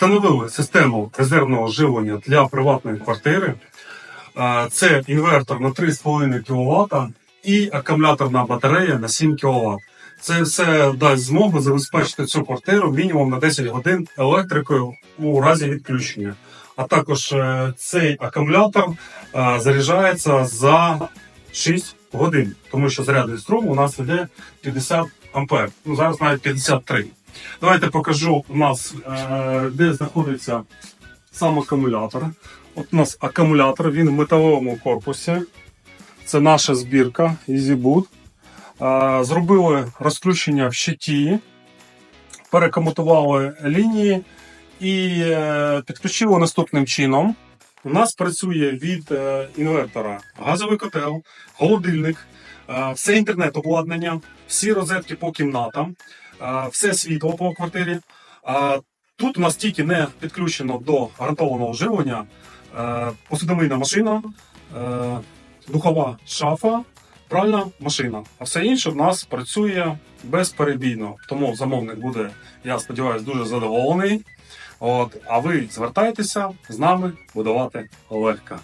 Встановили систему резервного живлення для приватної квартири. Це інвертор на 3,5 кВт і акумуляторна батарея на 7 кВт. Це все дасть змогу забезпечити цю квартиру мінімум на 10 годин електрикою у разі відключення. А також е, цей акумулятор е, заряджається за 6 годин, тому що зарядний струм у нас іде 50 ампер. Ну зараз навіть 53. Давайте покажу у нас, е, де знаходиться сам акумулятор. От у нас акумулятор, він в металевому корпусі. Це наша збірка EasyBoot. Е, Зробили розключення в щиті, перекомутували лінії і е, підключили наступним чином. У нас працює від інвертора газовий котел, холодильник, все інтернет-обладнання, всі розетки по кімнатам, все світло по квартирі. Тут у нас тільки не підключено до гарантованого живлення е, посудомийна машина, е, духова шафа, пральна машина. А все інше в нас працює безперебійно. Тому замовник буде, я сподіваюся, дуже задоволений. От, а ви звертайтеся з нами будувати легко.